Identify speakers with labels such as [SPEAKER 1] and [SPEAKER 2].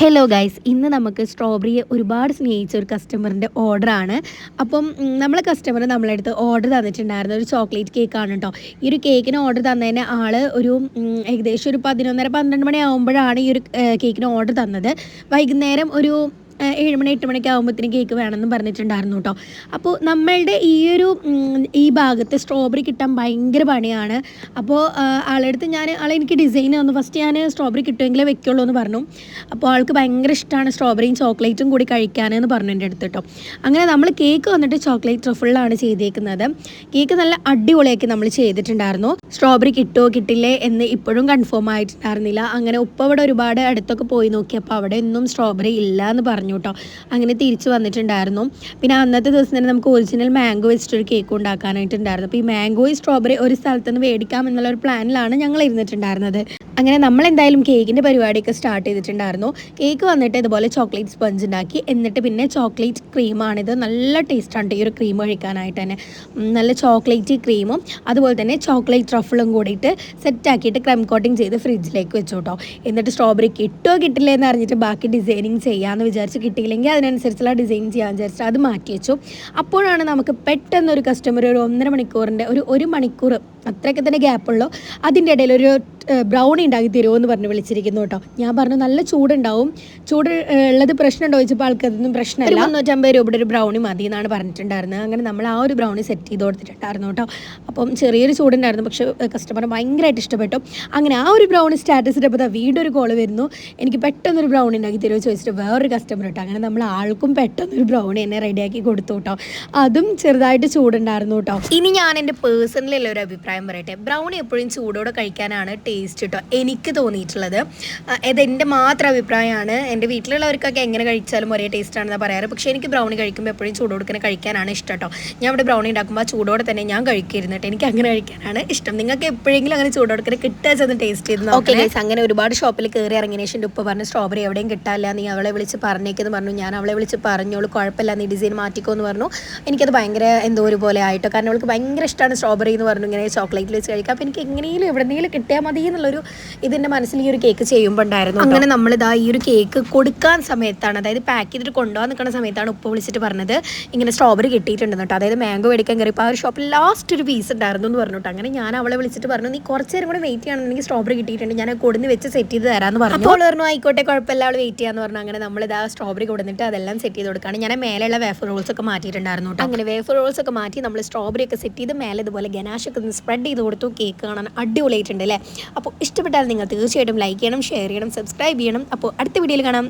[SPEAKER 1] Hello guys ഇന്ന് നമുക്ക് സ്ട്രോബെറിയെ ഒരുപാട് സ്നേഹിച്ച ഒരു കസ്റ്റമറിന്റെ ഓർഡറാണ് അപ്പം നമ്മളെ കസ്റ്റമർ നമ്മളെ അടുത്ത് ഓർഡർ തന്നിട്ടുണ്ടായിരുന്നു ഒരു ചോക്ലേറ്റ് കേക്കാണ് കേട്ടോ ഈ ഒരു കേക്കിന് ഓർഡർ തന്നതിന് ആൾ ഒരു ഏകദേശം ഒരു പതിനൊന്നര പന്ത്രണ്ട് മണി ആകുമ്പോഴാണ് ഈ ഒരു കേക്കിന് ഓർഡർ തന്നത്. വൈകുന്നേരം ഒരു ഏഴ് മണി എട്ട് മണിക്ക് ആകുമ്പോഴത്തേന് കേക്ക് വേണമെന്ന് പറഞ്ഞിട്ടുണ്ടായിരുന്നു കേട്ടോ അപ്പോൾ നമ്മളുടെ ഈ ഒരു ഈ ഭാഗത്ത് സ്ട്രോബെറി കിട്ടാൻ ഭയങ്കര പണിയാണ്. അപ്പോൾ ആളെടുത്ത് ഞാൻ ആളെ എനിക്ക് ഡിസൈൻ തന്നു. ഫസ്റ്റ് ഞാൻ സ്ട്രോബെറി കിട്ടുമെങ്കിലേ വെക്കുള്ളൂ എന്ന് പറഞ്ഞു. അപ്പോൾ ആൾക്ക് ഭയങ്കര ഇഷ്ടമാണ് സ്ട്രോബെറിയും ചോക്ലേറ്റും കൂടി കഴിക്കാനെന്ന് പറഞ്ഞു എന്റെ അടുത്ത് കേട്ടോ അങ്ങനെ നമ്മൾ കേക്ക് വന്നിട്ട് ചോക്ലേറ്റ് ട്രഫിളാണ് ചെയ്തേക്കുന്നത്. കേക്ക് നല്ല അടിപൊളിയാക്കി നമ്മൾ ചെയ്തിട്ടുണ്ടായിരുന്നു. സ്ട്രോബെറി കിട്ടുമോ കിട്ടില്ലേ എന്ന് ഇപ്പോഴും കൺഫേം ആയിട്ടുണ്ടായിരുന്നില്ല. അങ്ങനെ ഉപ്പ അവിടെ ഒരുപാട് അടുത്തൊക്കെ പോയി നോക്കിയപ്പോൾ അവിടെ ഒന്നും സ്ട്രോബെറി ഇല്ല എന്ന് പറഞ്ഞു. കേട്ടോ അങ്ങനെ തിരിച്ചു വന്നിട്ടുണ്ടായിരുന്നു. പിന്നെ അന്നത്തെ ദിവസം തന്നെ നമുക്ക് ഒറിജിനൽ മാംഗോ വെച്ചിട്ടൊരു കേക്ക് ഉണ്ടാക്കാനായിട്ടുണ്ടായിരുന്നു. അപ്പോൾ ഈ മാംഗോയും സ്ട്രോബെറി ഒരു സ്ഥലത്ത് നിന്ന് മേടിക്കാം എന്നുള്ള ഒരു പ്ലാനിലാണ് ഞങ്ങൾ ഇരുന്നിട്ടുണ്ടായിരുന്നത്. അങ്ങനെ നമ്മൾ എന്തായാലും കേക്കിന്റെ പരിപാടിയൊക്കെ സ്റ്റാർട്ട് ചെയ്തിട്ടുണ്ടായിരുന്നു. കേക്ക് വന്നിട്ട് ഇതുപോലെ ചോക്ലേറ്റ് സ്പഞ്ച് ഉണ്ടാക്കി എന്നിട്ട് പിന്നെ ചോക്ലേറ്റ് ക്രീമാണിത് നല്ല ടേസ്റ്റാണ് ഈ ഒരു ക്രീം കഴിക്കാനായിട്ട് തന്നെ. നല്ല ചോക്ലേറ്റ് ക്രീമും അതുപോലെ തന്നെ ചോക്ലേറ്റ് ട്രഫിളും കൂടിയിട്ട് സെറ്റാക്കിയിട്ട് ക്രം കോട്ടിങ് ചെയ്ത് ഫ്രിഡ്ജിലേക്ക് വെച്ചു കേട്ടോ എന്നിട്ട് സ്ട്രോബെറി കിട്ടുമോ കിട്ടില്ല എന്ന് അറിഞ്ഞിട്ട് ബാക്കി ഡിസൈനിങ് ചെയ്യാമെന്ന് വിചാരിച്ച് കിട്ടിയില്ലെങ്കിൽ അതിനനുസരിച്ചുള്ള ഡിസൈൻ ചെയ്യാൻ വിചാരിച്ചിട്ട് അത് മാറ്റി വെച്ചു. അപ്പോഴാണ് നമുക്ക് പെട്ടെന്ന് ഒരു കസ്റ്റമർ ഒരു ഒന്നര മണിക്കൂറിന്റെ ഒരു ഒരു മണിക്കൂർ അത്രയൊക്കെ തന്നെ ഗ്യാപ്പുള്ളൂ അതിന്റെ ഇടയിൽ ഒരു ബ്രൗണി ഉണ്ടാക്കി തരുമോ എന്ന് പറഞ്ഞ് വിളിച്ചിരിക്കുന്നു കേട്ടോ. ഞാൻ പറഞ്ഞു നല്ല ചൂടുണ്ടാവും. ചൂട് ഉള്ളത് പ്രശ്നമുണ്ടോ? ചോദിച്ചപ്പോൾ ആൾക്കതൊന്നും പ്രശ്നമില്ല. മുന്നൂറ്റമ്പത് രൂപയുടെ ഒരു ബ്രൗണി മതി എന്നാണ് പറഞ്ഞിട്ടുണ്ടായിരുന്നത്. അങ്ങനെ നമ്മൾ ആ ഒരു ബ്രൗണി സെറ്റ് ചെയ്ത് കൊടുത്തിട്ടുണ്ടായിരുന്നു കേട്ടോ. അപ്പം ചെറിയൊരു ചൂടുണ്ടായിരുന്നു പക്ഷേ കസ്റ്റമർ ഭയങ്കരമായിട്ട് ഇഷ്ടപ്പെട്ടു. അങ്ങനെ ആ ഒരു ബ്രൗണി സ്റ്റാറ്റസ് ഇട്ടപ്പോൾ വീണ്ടും ഒരു കോൾ വരുന്നു. എനിക്ക് പെട്ടെന്നൊരു ബ്രൗണി ഉണ്ടാക്കി തരുമോ ചോദിച്ചിട്ട് വേറൊരു കസ്റ്റമർ കേട്ടോ അങ്ങനെ നമ്മൾ ആൾക്കും പെട്ടെന്നൊരു ബ്രൗണി എന്നെ റെഡിയാക്കി കൊടുത്തു കേട്ടോ. അതും ചെറുതായിട്ട് ചൂടുണ്ടായിരുന്നു കേട്ടോ. ഇനി ഞാൻ എന്റെ പേഴ്സണലിലുള്ള ഒരു അഭിപ്രായം പറയട്ടെ. ബ്രൗണി എപ്പോഴും ചൂടോടെ കഴിക്കാനാണ് ടേസ്റ്റ് കേട്ടോ എനിക്ക് തോന്നിയിട്ടുള്ളത്. ഇതെന്റെ മാത്രം അഭിപ്രായമാണ്. എന്റെ വീട്ടിലുള്ളവർക്കൊക്കെ എങ്ങനെ കഴിച്ചാലും ഒരേ ടേസ്റ്റ് ആണെന്നാണ് പറയാറ്. പക്ഷേ എനിക്ക് ബ്രൗണി കഴിക്കുമ്പോൾ എപ്പോഴും ചൂടോടെ തന്നെ കഴിക്കാനാണ് ഇഷ്ടം കേട്ടോ ഞാൻ ഇവിടെ ബ്രൗണി ഉണ്ടാക്കുമ്പോൾ ചൂടോടെ തന്നെ ഞാൻ കഴിക്കരുന്നിട്ട് എനിക്ക് അങ്ങനെ കഴിക്കാനാണ് ഇഷ്ടം. നിങ്ങൾക്ക് എപ്പോഴെങ്കിലും അങ്ങനെ ചൂടോടെ തന്നെ കിട്ടുക ചെന്ന് ടേസ്റ്റ് ചെയ്ത് ഓക്കെ അങ്ങനെ ഒരുപാട് ഷോപ്പിൽ കയറി ഇറങ്ങിയ ശേഷം ഉപ്പ് പറഞ്ഞു സ്ട്രോബെറി എവിടെയും കിട്ടാല്ല നീ അവളെ വിളിച്ച് പറഞ്ഞേക്കെന്ന് പറഞ്ഞു. ഞാൻ അവളെ വിളിച്ച് പറഞ്ഞോളൂ. കുഴപ്പമില്ല നീ ഡിസൈൻ മാറ്റിക്കോ എന്ന് പറഞ്ഞു. എനിക്കത് ഭയങ്കര എന്തോ ഒരുപോലെ ആയിട്ടോ. കാരണം അവൾക്ക് ഭയങ്കര ഇഷ്ടമാണ് സ്ട്രോബെറി എന്ന് പറഞ്ഞു. ഇങ്ങനെ ചോക്ലേറ്റിൽ വെച്ച് കഴിക്കാം അപ്പോൾ എനിക്ക് എങ്ങനെയും എവിടെയെങ്കിലും കിട്ടിയാൽ മതി എന്നുള്ളൊരു ഇതിന്റെ മനസ്സിൽ ഈ ഒരു കേക്ക് ചെയ്യുമ്പോൾ ഉണ്ടായിരുന്നു അങ്ങനെ നമ്മളിതാ ഈ ഒരു കേക്ക് കൊടുക്കാൻ സമയത്താണ് അതായത് പാക്ക് ചെയ്തിട്ട് കൊണ്ടുപോകാൻ നിൽക്കുന്ന സമയത്താണ് ഉപ്പ് വിളിച്ചിട്ട് പറഞ്ഞത്. ഇങ്ങനെ സ്ട്രോബെറി കിട്ടിയിട്ടുണ്ടെന്ന് കേട്ടോ അതായത് മാംഗോ മേടിക്കാൻ കയറിയപ്പോൾ ആ ഒരു ഷോപ്പിൽ ലാസ്റ്റ് ഒരു പീസ് ഉണ്ടായിരുന്നു എന്ന് പറഞ്ഞു കേട്ടോ അങ്ങനെ ഞാൻ അവളെ വിളിച്ചിട്ട് പറഞ്ഞു നീ കുറച്ച് നേരം കൂടെ വെയിറ്റ് ചെയ്യണമെങ്കിൽ സ്ട്രോബെറി കിട്ടിയിട്ടുണ്ട് ഞാൻ കൊടുന്ന് വെച്ച് സെറ്റ് ചെയ്ത് തരാമെന്ന് പറഞ്ഞു. അപ്പോൾ പറഞ്ഞു ആയിക്കോട്ടെ കുഴപ്പമില്ല അവൾ വെയിറ്റ് ചെയ്യാന്ന് പറഞ്ഞു. അങ്ങനെ നമ്മളിതാ സ്ട്രോബെറി കൊടുത്തിട്ട് അതെല്ലാം സെറ്റ് ചെയ്ത് കൊടുക്കുകയാണ് ഞാൻ മേലെയുള്ള വേഫർ റോൾസ് ഒക്കെ മാറ്റിയിട്ടുണ്ടായിരുന്നു കേട്ടോ അങ്ങനെ വേഫർ റോൾസ് ഒക്കെ മാറ്റി നമ്മൾ സ്ട്രോബെറി ഒക്കെ സെറ്റ് ചെയ്ത് മേലെ ഇതുപോലെ ഗനാഷ് ഒക്കെ സ്പ്രെഡ് ചെയ്ത് കൊടുത്തു കേക്ക് കാണാൻ അടിപൊളിയായിട്ടുണ്ട് അല്ലേ? അപ്പോൾ ഇഷ്ടപ്പെട്ടാൽ നിങ്ങൾ തീർച്ചയായിട്ടും ലൈക്ക് ചെയ്യണം ഷെയർ ചെയ്യണം സബ്സ്ക്രൈബ് ചെയ്യണം. അപ്പോൾ അടുത്ത വീഡിയോയിൽ കാണാം.